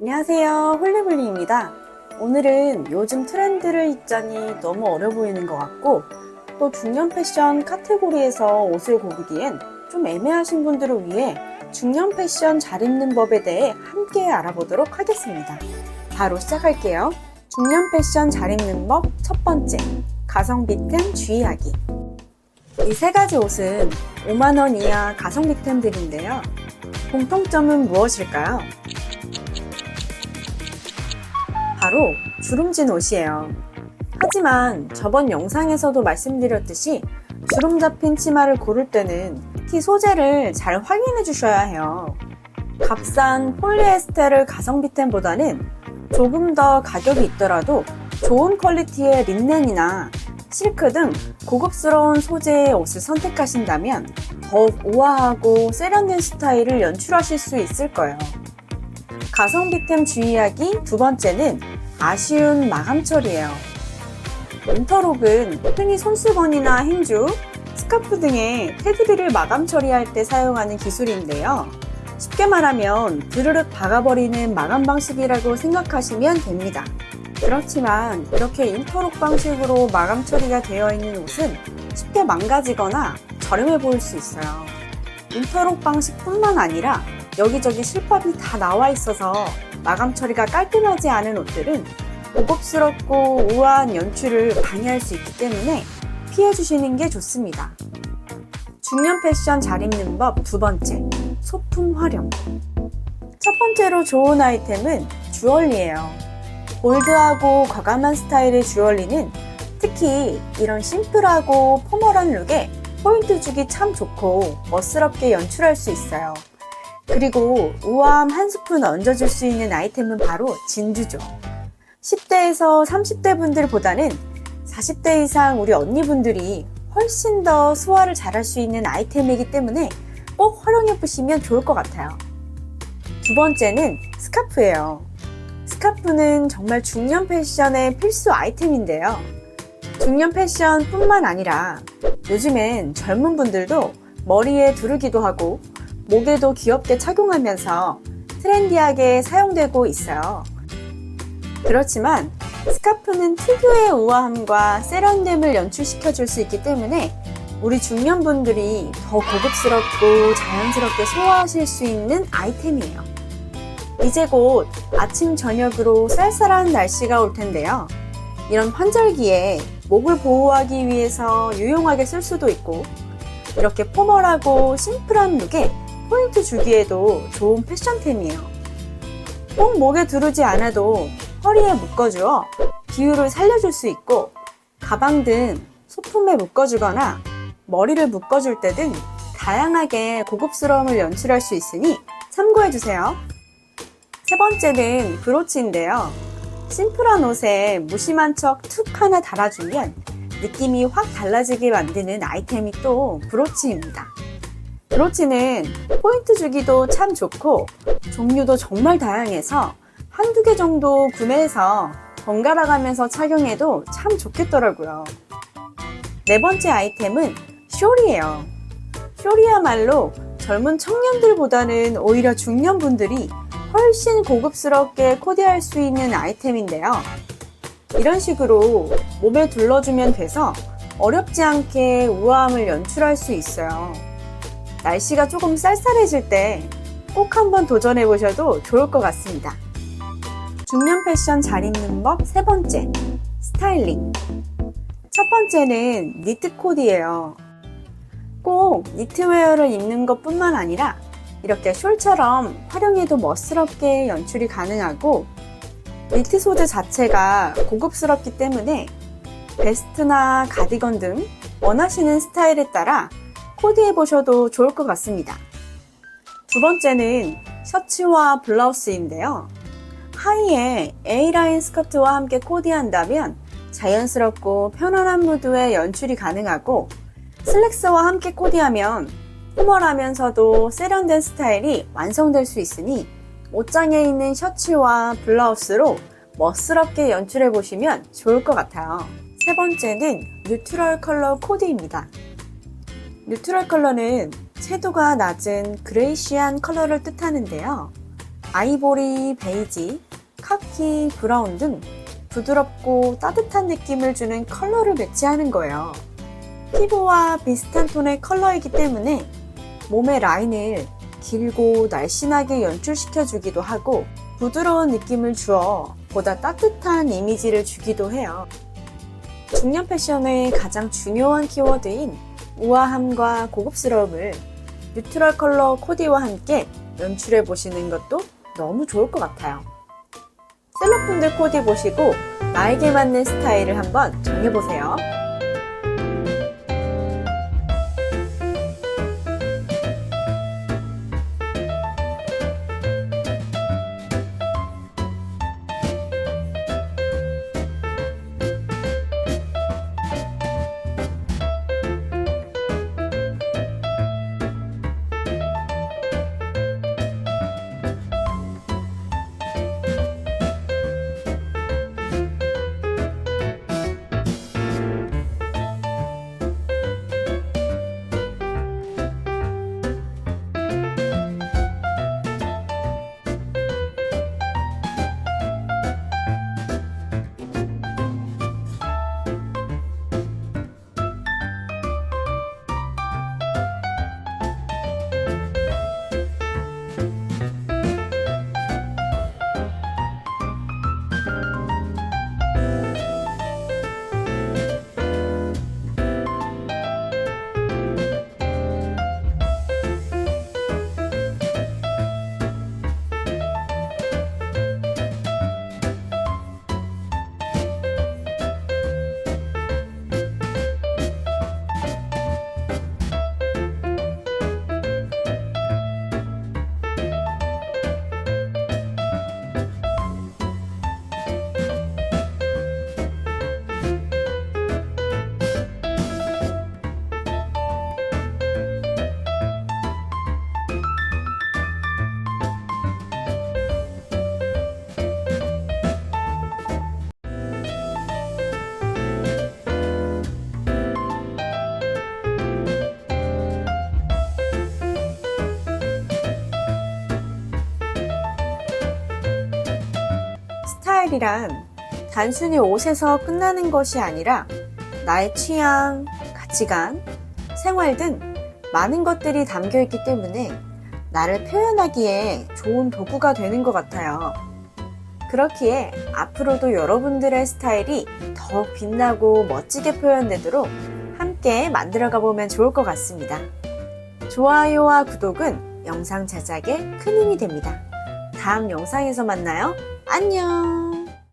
안녕하세요. 홀리블리입니다. 오늘은 요즘 트렌드를 읽자니 너무 어려 보이는 것 같고, 또 중년 패션 카테고리에서 옷을 고르기엔 좀 애매하신 분들을 위해 중년 패션 잘 입는 법에 대해 함께 알아보도록 하겠습니다. 바로 시작할게요. 중년 패션 잘 입는 법 첫 번째, 가성비템 주의하기. 이 세 가지 옷은 5만원 이하 가성비템들인데요. 공통점은 무엇일까요? 바로 주름진 옷이에요. 하지만 저번 영상에서도 말씀드렸듯이 주름 잡힌 치마를 고를 때는 티 소재를 잘 확인해 주셔야 해요. 값싼 폴리에스테르 가성비템보다는 조금 더 가격이 있더라도 좋은 퀄리티의 린넨이나 실크 등 고급스러운 소재의 옷을 선택하신다면 더욱 우아하고 세련된 스타일을 연출하실 수 있을 거예요. 가성비템 주의하기 두 번째는 아쉬운 마감 처리예요. 인터록은 흔히 손수건이나 행주, 스카프 등의 테두리를 마감 처리할 때 사용하는 기술인데요. 쉽게 말하면 드르륵 박아버리는 마감 방식이라고 생각하시면 됩니다. 그렇지만 이렇게 인터록 방식으로 마감 처리가 되어 있는 옷은 쉽게 망가지거나 저렴해 보일 수 있어요. 인터록 방식뿐만 아니라 여기저기 실밥이 다 나와 있어서 마감 처리가 깔끔하지 않은 옷들은 고급스럽고 우아한 연출을 방해할 수 있기 때문에 피해 주시는 게 좋습니다. 중년 패션 잘 입는 법 두 번째, 소품 활용. 첫 번째로 좋은 아이템은 주얼리예요. 볼드하고 과감한 스타일의 주얼리는 특히 이런 심플하고 포멀한 룩에 포인트 주기 참 좋고 멋스럽게 연출할 수 있어요. 그리고 우아함 한 스푼 얹어줄 수 있는 아이템은 바로 진주죠. 10대에서 30대 분들보다는 40대 이상 우리 언니분들이 훨씬 더 소화를 잘할 수 있는 아이템이기 때문에 꼭 활용해 보시면 좋을 것 같아요. 두 번째는 스카프예요. 스카프는 정말 중년 패션의 필수 아이템인데요. 중년 패션뿐만 아니라 요즘엔 젊은 분들도 머리에 두르기도 하고 목에도 귀엽게 착용하면서 트렌디하게 사용되고 있어요. 그렇지만 스카프는 특유의 우아함과 세련됨을 연출시켜 줄 수 있기 때문에 우리 중년분들이 더 고급스럽고 자연스럽게 소화하실 수 있는 아이템이에요. 이제 곧 아침 저녁으로 쌀쌀한 날씨가 올 텐데요. 이런 환절기에 목을 보호하기 위해서 유용하게 쓸 수도 있고 이렇게 포멀하고 심플한 룩에 포인트 주기에도 좋은 패션템이에요. 꼭 목에 두르지 않아도 허리에 묶어주어 비율을 살려줄 수 있고 가방 등 소품에 묶어주거나 머리를 묶어줄 때 등 다양하게 고급스러움을 연출할 수 있으니 참고해주세요. 세 번째는 브로치인데요. 심플한 옷에 무심한 척 툭 하나 달아주면 느낌이 확 달라지게 만드는 아이템이 또 브로치입니다. 브로치는 포인트 주기도 참 좋고 종류도 정말 다양해서 한두 개 정도 구매해서 번갈아 가면서 착용해도 참 좋겠더라고요. 네 번째 아이템은 쇼리예요. 쇼리야말로 젊은 청년들보다는 오히려 중년분들이 훨씬 고급스럽게 코디할 수 있는 아이템인데요. 이런 식으로 몸에 둘러주면 돼서 어렵지 않게 우아함을 연출할 수 있어요. 날씨가 조금 쌀쌀해질 때 꼭 한번 도전해 보셔도 좋을 것 같습니다. 중년 패션 잘 입는 법 세 번째, 스타일링. 첫 번째는 니트 코디예요. 꼭 니트웨어를 입는 것 뿐만 아니라 이렇게 숄처럼 활용해도 멋스럽게 연출이 가능하고 니트 소재 자체가 고급스럽기 때문에 베스트나 가디건 등 원하시는 스타일에 따라 코디해 보셔도 좋을 것 같습니다. 두 번째는 셔츠와 블라우스인데요. 하의에 A라인 스커트와 함께 코디한다면 자연스럽고 편안한 무드의 연출이 가능하고 슬랙스와 함께 코디하면 포멀하면서도 세련된 스타일이 완성될 수 있으니 옷장에 있는 셔츠와 블라우스로 멋스럽게 연출해 보시면 좋을 것 같아요. 세 번째는 뉴트럴 컬러 코디입니다. 뉴트럴 컬러는 채도가 낮은 그레이시한 컬러를 뜻하는데요. 아이보리, 베이지, 카키, 브라운 등 부드럽고 따뜻한 느낌을 주는 컬러를 매치하는 거예요. 피부와 비슷한 톤의 컬러이기 때문에 몸의 라인을 길고 날씬하게 연출시켜 주기도 하고 부드러운 느낌을 주어 보다 따뜻한 이미지를 주기도 해요. 중년 패션의 가장 중요한 키워드인 우아함과 고급스러움을 뉴트럴 컬러 코디와 함께 연출해 보시는 것도 너무 좋을 것 같아요. 셀럽분들 코디 보시고 나에게 맞는 스타일을 한번 정해보세요. 스타일이란 단순히 옷에서 끝나는 것이 아니라 나의 취향, 가치관, 생활 등 많은 것들이 담겨 있기 때문에 나를 표현하기에 좋은 도구가 되는 것 같아요. 그렇기에 앞으로도 여러분들의 스타일이 더욱 빛나고 멋지게 표현되도록 함께 만들어 가 보면 좋을 것 같습니다. 좋아요와 구독은 영상 제작에 큰 힘이 됩니다. 다음 영상에서 만나요. 안녕!